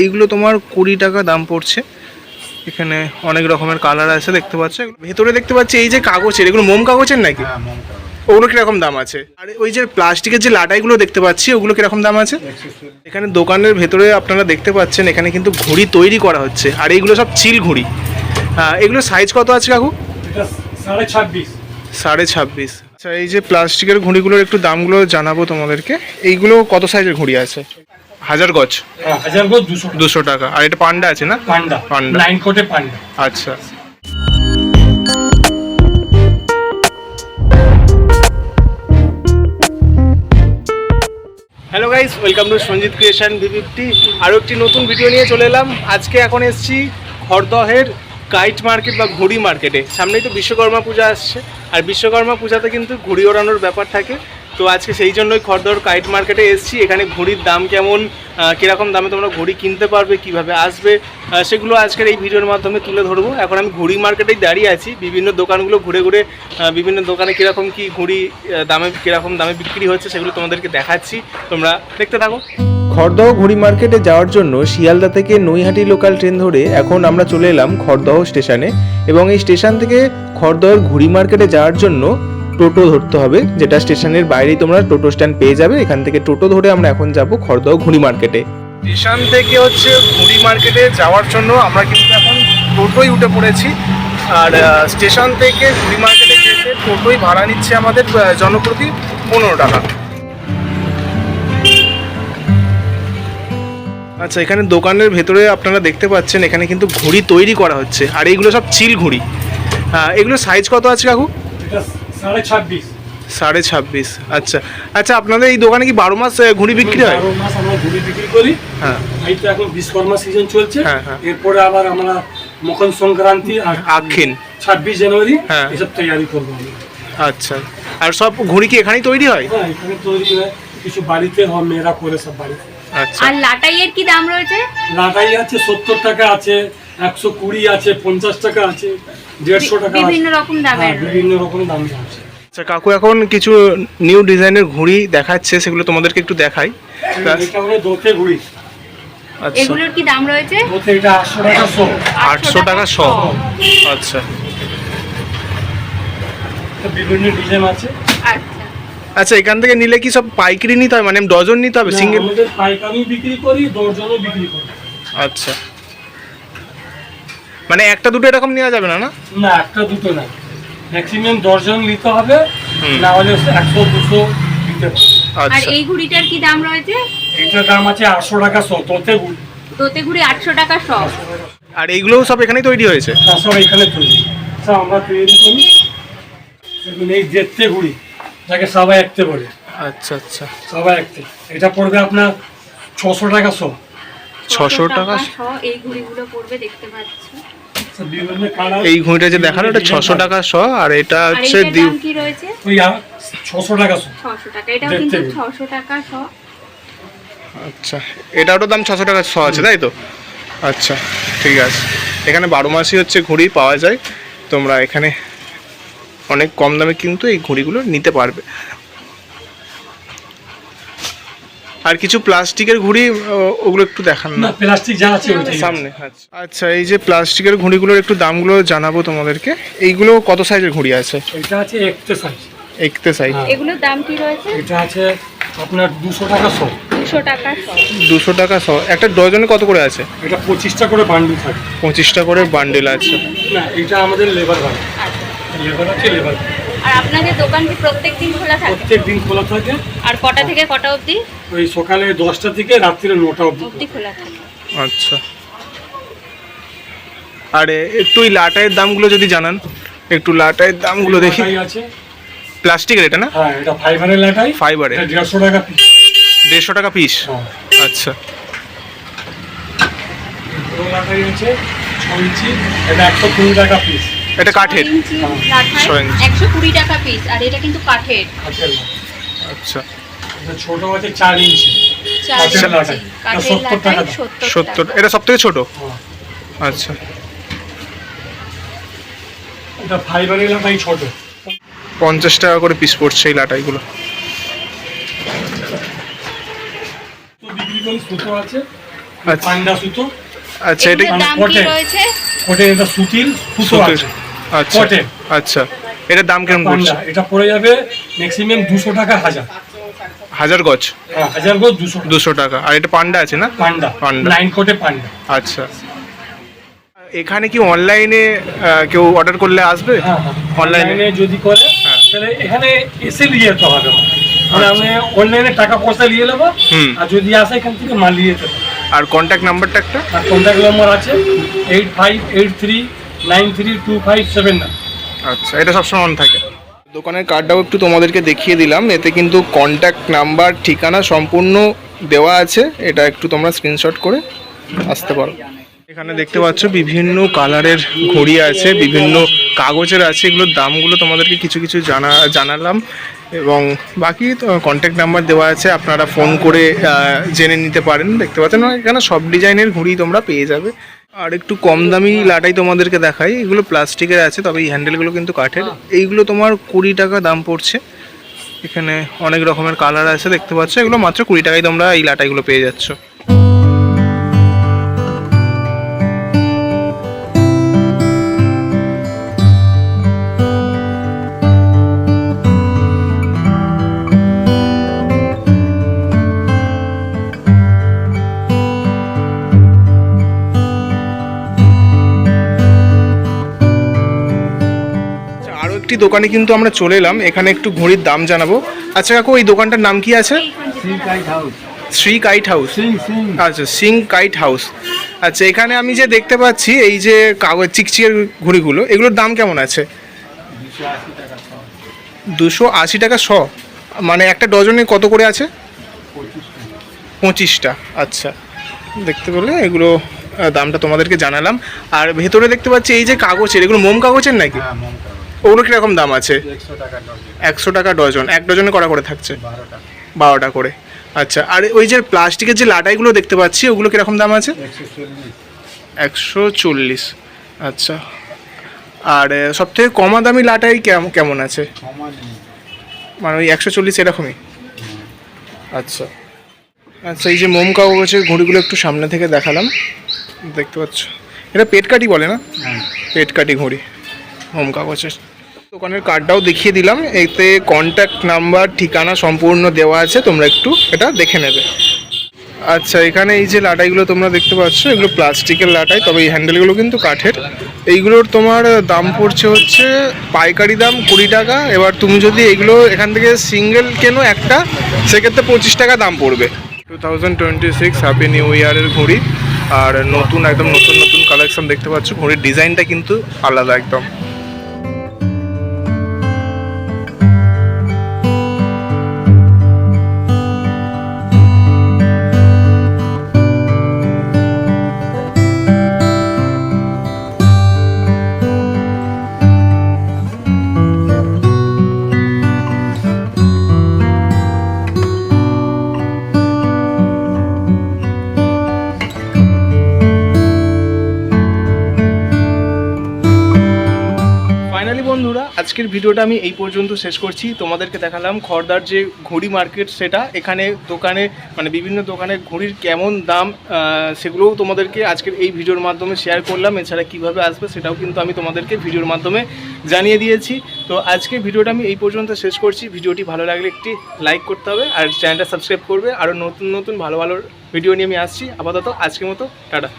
এইগুলো তোমার কুড়ি টাকা দাম পড়ছে। এখানে অনেক রকমের কালার আছে দেখতে পাচ্ছ? ভেতরে দেখতে পাচ্ছি এই যে কাগজের এগুলো মোম কাগজের নাকি? ওগুলো কীরকম দাম আছে? আর ওই যে প্লাস্টিকের যে লাটাইগুলো দেখতে পাচ্ছি ওগুলো কীরকম দাম আছে? এখানে দোকানের ভেতরে আপনারা দেখতে পাচ্ছেন এখানে কিন্তু ঘুড়ি তৈরি করা হচ্ছে। আর এইগুলো সব চিল ঘুড়ি। এগুলো সাইজ কত আছে কাকু? সাড়ে ছাব্বিশ। সাড়ে ছাব্বিশ। আচ্ছা এই যে প্লাস্টিকের ঘুড়িগুলোর একটু দামগুলো জানাব তোমাদেরকে। এইগুলো কত সাইজের ঘুড়ি আছে? হাজার গজ? হাজার গো দুশো দুশো টাকা। আর এটা পান্ডা আছে না? পান্ডা। পান্ডা। নাইন কোটে পান্ডা। আচ্ছা। Hello guys welcome to Sanjit creation V fifty আরও একটি নতুন ভিডিও নিয়ে চলে এলাম। আজকে এখন এসেছি খড়দহের কাইট মার্কেট বা ঘুড়ি মার্কেটে। সামনেই তো বিশ্বকর্মা পূজা আসছে। আর বিশ্বকর্মা পূজাতে কিন্তু ঘুড়ি ওড়ানোর ব্যাপার থাকে। তো আজকে সেই জন্যই খড়দহর কাইট মার্কেটে এসেছি। এখানে ঘড়ির দাম কেমন কীরকম দামে তোমরা ঘড়ি কিনতে পারবে, কীভাবে আসবে সেগুলো আজকের এই ভিডিওর মাধ্যমে তুলে ধরবো। এখন আমি ঘুড়ি মার্কেটেই দাঁড়িয়ে আছি। বিভিন্ন দোকানগুলো ঘুরে ঘুরে বিভিন্ন দোকানে কীরকম কী ঘুড়ি দামে, কীরকম দামে বিক্রি হচ্ছে সেগুলো তোমাদেরকে দেখাচ্ছি। তোমরা দেখতে থাকো। খড়দহ ঘুড়ি মার্কেটে যাওয়ার জন্য শিয়ালদা থেকে নৈহাটি লোকাল ট্রেন ধরে এখন আমরা চলে এলাম খড়দহ স্টেশনে এবং এই স্টেশন থেকে খড়দহের ঘুড়ি মার্কেটে যাওয়ার জন্য টোটো ধরতে হবে যেটা স্টেশনের বাইরেই তোমরা টোটো স্ট্যান্ড পেয়ে যাবে এখান থেকে টোটো ধরে আমরা এখন যাব খড়দহ ঘুড়ি মার্কেটে। স্টেশন থেকে হচ্ছে ঘুড়ি মার্কেটে যাওয়ার জন্য আমরা কিন্তু এখন টোটোই উঠে পড়েছি। আর স্টেশন থেকে ঘুড়ি মার্কেটে যেতে টোটোই ভাড়া নিচ্ছে আমাদের জনপ্রতি পনেরো টাকা। আচ্ছা এখানে দোকানের ভেতরে আপনারা দেখতে পাচ্ছেন এখানে কিন্তু ঘুড়ি তৈরি করা হচ্ছে। আর এইগুলো সব চিল ঘুড়ি। এগুলো সাইজ কত আছে কাকু? এটা সাড়ে ছাব্বিশ। সাড়ে ছাব্বিশ আচ্ছা। আচ্ছা আপনাদের এই দোকানে কি বারো মাস ঘুড়ি বিক্রি হয়? বারো মাস আমরা ঘুড়ি বিক্রি করি। হ্যাঁ। এই তো এখন বিশ্বকর্মা সিজন চলছে। হ্যাঁ, হ্যাঁ। এরপরে আবার আমরা মকর সংক্রান্তি আর ছাব্বিশ জানুয়ারি হ্যাঁ। এসব তৈরি করব আচ্ছা। আর সব ঘুড়ি কি এখানেই তৈরি হয়? হ্যাঁ এখানে তৈরি হয়। কিছু বাড়িতে হয় মেয়েরা করে সব বাড়িতে। আচ্ছা। আর লাটাইয়ের কি দাম রয়েছে? লাটাই আছে সত্তর টাকা আছে একশো কুড়ি আছে পঞ্চাশ টাকা আছে দেড়শো টাকা বিভিন্ন রকম হ্যাঁ, দামের বিভিন্ন রকম দাম আছে। আচ্ছা কাকু এখন কিছু নিউ ডিজাইনের ঘুড়ি দেখাচ্ছে সেগুলো তোমাদেরকে একটু দেখাই। এটা হলো দোতে ঘুড়ি। আচ্ছা। এগুলোর কি দাম রয়েছে? দোতে এটা আটশো টাকা টাকা শ। আচ্ছা। বিভিন্ন ডিজাইন আছে। আচ্ছা। আচ্ছা এখান থেকে নিলে কি সব পাইকারি নিতে হবে? মানে ডজন নিতে হবে? সিঙ্গেল? পাইকারি বিক্রি করি দর্জনও বিক্রি করি। আচ্ছা। মানে একটা দুটো এরকম নেওয়া যাবে না না? না একটা দুটো না। ম্যাক্সিমাম দর্জন নিতে হবে। না হলে একশো দুশো দিতে পারবে আর আচ্ছা এই ঘুড়িটার কি দাম রয়েছে? এটার দাম আছে আটশো টাকা শো তোতে ঘুড়ি দোতে ঘুড়ি আটশো টাকা শ। আর এইগুলোও সব এখানেই তৈরি হয়েছে? তাছাড়া এখানে তৈরি। সব আমরা তৈরি করি। দেখুন এই দেখতে ঘুড়ি যাকে সবাই একতে বলে। আচ্ছা আচ্ছা। সবাই একতে। এটা পড়বে আপনার ছশো টাকা শো। ছশো টাকা শ। এই ঘুড়িগুলো পড়বে দেখতে পাচ্ছি। সব এই ঘুঁড়িটা যে দেখানো এটা ছশো টাকা শ আর এটা হচ্ছে এইটার দিউ দাম কি রয়েছে? ওই ছশো টাকা শো ছশো টাকা আচ্ছা এটারও দাম ছশো টাকা শ আছে তাই তো? আচ্ছা ঠিক আছে। এখানে বারো মাসই হচ্ছে ঘুড়ি পাওয়া যায়। তোমরা এখানে অনেক কম দামে কিন্তু এই ঘুড়িগুলো নিতে পারবে। আর কিছু প্লাস্টিকের ঘুড়ি ওগুলো একটু দেখান না। প্লাস্টিক যা আছে। সামনে আচ্ছা। আচ্ছা এই যে প্লাস্টিকের ঘুড়িগুলোর একটু দামগুলো জানাব তোমাদেরকে। এইগুলো কত সাইজের ঘুড়ি আছে? এটা আছে একতে সাইজ। একতে সাইজ। হ্যাঁ। এগুলোর দাম কি রয়েছে? এটা আছে আপনার দুশো টাকা শো। দুশো টাকা দুশো টাকা শ। একটা ডজনে কত করে আছে? এটা পঁচিশটা করে বান্ডেল থাকে। পঁচিশটা করে বান্ডেল আছে। না এটা আমাদের লেবার ভাড়া আচ্ছা। লেবার আছে লেবার। আর আপনাদের দোকান কি প্রত্যেক দিন খোলা থাকে? প্রত্যেক দিন খোলা থাকে। আর কটা থেকে কটা অবধি? ওই সকালে দশটা থেকে রাত্রিরে নটা অবধি। খোলা থাকে। আচ্ছা। আর একটু ওই লাটাইয়ের দামগুলো যদি জানান একটু লাটাইয়ের দামগুলো দেখি। আছে। প্লাস্টিকের এটা না? হ্যাঁ এটা ফাইবারের লাটাই। ফাইবারের। এটা দেড়শো টাকা পিস দেড়শো টাকা পিস হ্যাঁ। আচ্ছা। লাটাই আছে ছ ইঞ্চি এটা একশো কুড়ি টাকা পিস এটা কাঠের। ছয় ইঞ্চি লাঠায় ছ ইঞ্চি। একশো কুড়ি টাকা পিস আর এটা কিন্তু কাঠের। কাঠের আচ্ছা। ছোট আছে চার ইঞ্চি। সত্তর। এটা সব থেকে ছোট? হ্যাঁ। আচ্ছা। এটা ফাইবারের লাটাই ছোট। পঞ্চাশ টাকা করে পিস পড়ছে এই লাটাইগুলো। তো সুতো আছে। আচ্ছা। সুতো। আচ্ছা কোটে এটা সুতির সুতো আছে। আচ্ছা। কটন। আচ্ছা। এটার দাম কেমন পড়ছে? এটা পড়ে যাবে ম্যাক্সিমাম দুশো টাকা হাজার। হাজার গজ? হ্যাঁ, হাজার গো দুশো দুশো টাকা। আর এটা পান্ডা আছে না? পান্ডা। পান্ডা। নাইন কোটে পান্ডা। আচ্ছা। এখানে কি অনলাইনে কেউ অর্ডার করলে আসবে? হ্যাঁ হ্যাঁ। অনলাইনে অনলাইনে যদি করে হ্যাঁ। তাহলে এখানে এসে নিয়ে যেতে হবে মানে আমি অনলাইনে টাকা পয়সা নিয়ে নেব। আর যদি আসে এখান থেকে মাল নিয়ে যেতে আর কন্ট্যাক্ট নাম্বারটা একটা? আর কন্ট্যাক্ট নম্বর আছে eight five eight three nine three two five seven nine. আচ্ছা এটা সবসময় অন থাকে। দোকানের কার্ডটাও একটু তোমাদেরকে দেখিয়ে দিলাম। এতে কিন্তু কন্ট্যাক্ট নাম্বার ঠিকানা সম্পূর্ণ দেওয়া আছে। এটা একটু তোমরা স্ক্রিনশট করে আসতে পারো। এখানে দেখতে পাচ্ছ বিভিন্ন কালারের ঘড়ি আছে বিভিন্ন কাগজের আছে। এগুলোর দামগুলো তোমাদেরকে কিছু কিছু জানা জানালাম। এবং বাকি কন্ট্যাক্ট নাম্বার দেওয়া আছে। আপনারা ফোন করে জেনে নিতে পারেন। দেখতে পাচ্ছেন এখানে সব ডিজাইনের ঘড়ি তোমরা পেয়ে যাবে। আর একটু কম দামি লাটাই তোমাদেরকে দেখাই। এগুলো প্লাস্টিকের আছে তবে এই হ্যান্ডেলগুলো কিন্তু কাঠের। এইগুলো তোমার কুড়ি টাকা দাম পড়ছে। এখানে অনেক রকমের কালার আছে দেখতে পাচ্ছ? এগুলো মাত্র কুড়ি টাকায় তোমরা এই লাটাইগুলো পেয়ে যাচ্ছ। একটি দোকানে কিন্তু আমরা চলে এলাম। এখানে একটু ঘড়ির দাম জানাব। আচ্ছা কাকু, এই দোকানটার নাম কি আছে? Shri kite house. আচ্ছা সিং কাইট হাউস। আচ্ছা এখানে আমি যে দেখতে পাচ্ছি, এই যে কাগজ, চিকচিকের ঘড়িগুলো, এগুলোর দাম কেমন আছে? দুশো আশি টাকা শ। মানে একটা ডজনে কত করে আছে? পঁচিশটা। আচ্ছা দেখতে পেলে এগুলো দামটা তোমাদেরকে জানালাম। আর ভেতরে দেখতে পাচ্ছি এই যে কাগজের, এগুলো মোম কাগজের নাকি? ওগুলো কীরকম দাম আছে? একশো টাকা ডজন। এক ডজনে করা করে থাকছে? বারোটা। করে। আচ্ছা আর ওই যে প্লাস্টিকের যে লাটাইগুলো দেখতে পাচ্ছি ওগুলো কীরকম দাম আছে? একশো চল্লিশ। আচ্ছা আর সব থেকে কমা দামি লাটাই কেম- কেমন আছে? মানে ওই একশো চল্লিশ এরকমই? আচ্ছা। আচ্ছা এই যে মোম কাগজের ঘড়িগুলো একটু সামনে থেকে দেখালাম। দেখতে পাচ্ছ? এটা পেট কাটি বলে না? পেট কাটি ঘড়ি। হোম কাগজের দোকানের কার্ডটাও দেখিয়ে দিলাম। এতে কন্ট্যাক্ট নাম্বার ঠিকানা সম্পূর্ণ দেওয়া আছে, তোমরা একটু এটা দেখে নেবে। আচ্ছা এখানে এই যে লাটাইগুলো তোমরা দেখতে পাচ্ছ, এগুলো প্লাস্টিকের লাটাই, তবে এই হ্যান্ডেলগুলো কিন্তু কাঠের। এইগুলোর তোমার দাম পড়ছে হচ্ছে পাইকারি দাম কুড়ি টাকা, এবার তুমি যদি এগুলো এখান থেকে সিঙ্গেল কেনো একটা, সেক্ষেত্রে পঁচিশ টাকা দাম পড়বে। Two thousand twenty six happy new ইয়ারের ঘড়ি, আর নতুন, একদম নতুন নতুন কালেকশন দেখতে পাচ্ছ, ঘড়ির ডিজাইনটা কিন্তু আলাদা একদম। আজকের ভিডিওটা আমি এই পর্যন্ত শেষ করছি। তোমাদেরকে দেখালাম খড়দার যে ঘড়ি মার্কেট, সেটা এখানে দোকানে মানে বিভিন্ন দোকানের ঘড়ির কেমন দাম সেগুলোও তোমাদেরকে আজকের এই ভিডিওর মাধ্যমে শেয়ার করলাম। এছাড়া কীভাবে আসবে সেটাও কিন্তু আমি তোমাদেরকে ভিডিওর মাধ্যমে জানিয়ে দিয়েছি। তো আজকে ভিডিওটা আমি এই পর্যন্ত শেষ করছি। ভিডিওটি ভালো লাগলে একটি লাইক করতে হবে আর চ্যানেলটা সাবস্ক্রাইব করবে। আরও নতুন নতুন ভালো ভালো ভিডিও নিয়ে আমি আসছি। আপাতত আজকের মতো, টাটা।